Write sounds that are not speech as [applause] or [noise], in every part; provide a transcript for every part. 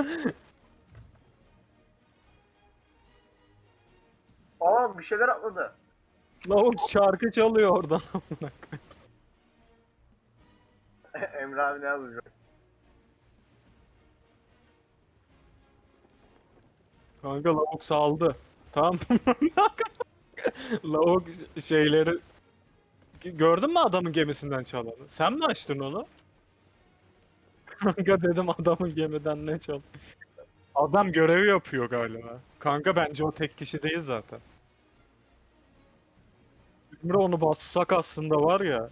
[laughs] Aa bir şeyler atladı. Lavuk şarkı çalıyor oradan. [laughs] Emre abi ne yazmış? Kanka lavuk saldı. Tamam. [laughs] lavuk şeyleri Gördün mü adamın gemisinden çalanı? Sen mi açtın onu? Kanka dedim adamın gemiden ne çal? Adam görevi yapıyor galiba. Kanka bence o tek kişi değil zaten. Emre onu bassak aslında var ya.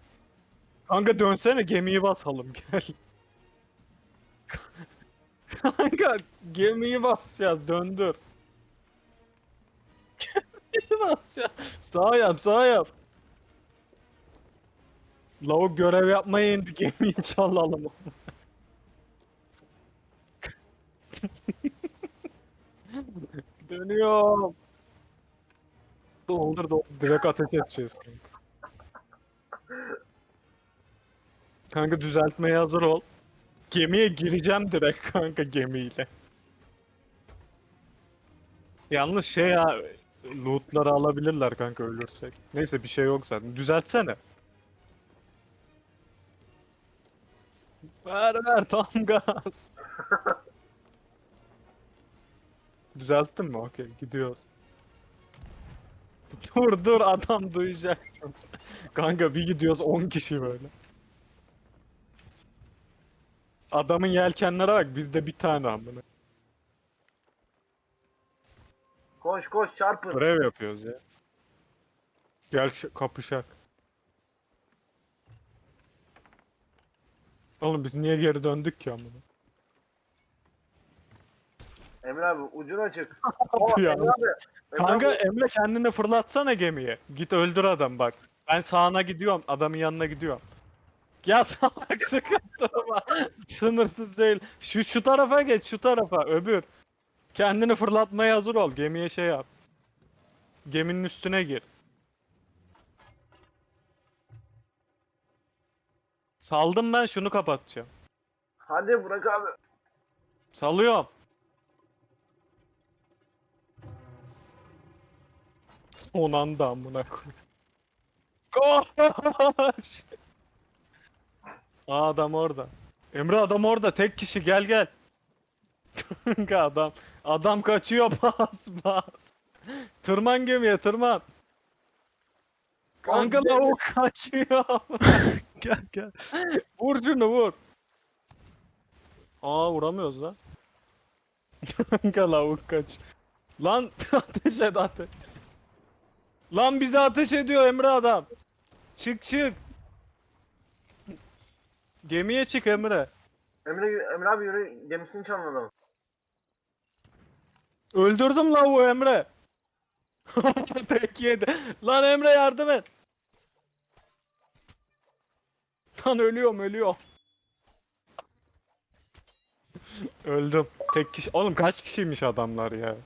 Kanka dönsene gemiyi basalım gel. [laughs] Kanka gemiyi basacağız döndür. [laughs] Gemiyi basacağız. Sağ yap sağ yap. Lavuk görev yapmaya indi gemiyi çalalım. [laughs] Dönüyorum. Doldur doldur. Direkt ateş edeceğiz kanka. Düzeltmeye hazır ol. Gemiye gireceğim direkt kanka gemiyle. Yalnız şey ya lootları alabilirler kanka ölürsek. Neyse bir şey yok zaten. Düzeltsene. Ver ver tam gaz. [laughs] Düzelttin mi? Okey gidiyoruz. [laughs] Dur dur adam duyacak. [laughs] Kanka bir gidiyoruz 10 kişi böyle. Adamın yelkenlere bak bizde bir tane amına. Koş koş çarpın. Görev yapıyoruz ya. Gel ş- kapışak. Oğlum biz niye geri döndük ki amına? Emre abi ucuna açık. [laughs] Ya. Emre abi. Emre Kanka abi, Emre kendini fırlatsana gemiye. Git öldür adam bak. Ben sağına gidiyorum. Adamın yanına gidiyorum. Ya [laughs] salak sıkıntı ama. Sınırsız değil. Şu şu tarafa geç şu tarafa öbür. Kendini fırlatmaya hazır ol. Gemiye şey yap. Geminin üstüne gir. Saldım ben şunu kapatacağım. Hadi bırak abi. Salıyorum. Son anda amına koyayım. Koş! Aa adam orada. Emre adam orada. Tek kişi gel gel. [laughs] Kanka adam. Adam kaçıyor [laughs] bas bas. Tırman gemiye tırman. Kanka Abi, lavuk kaçıyor. [laughs] Gel gel. vur şunu vur. Aa vuramıyoruz lan. Kanka lavuk kaç. Lan ateş et ateş. Lan bize ateş ediyor Emre adam. Çık çık. Gemiye çık Emre. Emre, Emre abi yürü gemisini çalın adamı. Öldürdüm lavuğu Emre. [laughs] Tek yedi. Lan Emre yardım et. Lan ölüyorum ölüyorum. Öldüm. Tek kişi. Oğlum kaç kişiymiş adamlar ya?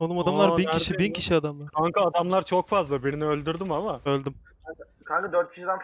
Oğlum adamlar Aa, bin kişi, bin kişi adamlar. Kanka adamlar çok fazla. Birini öldürdüm ama. Öldüm. Kanka 4 kişiden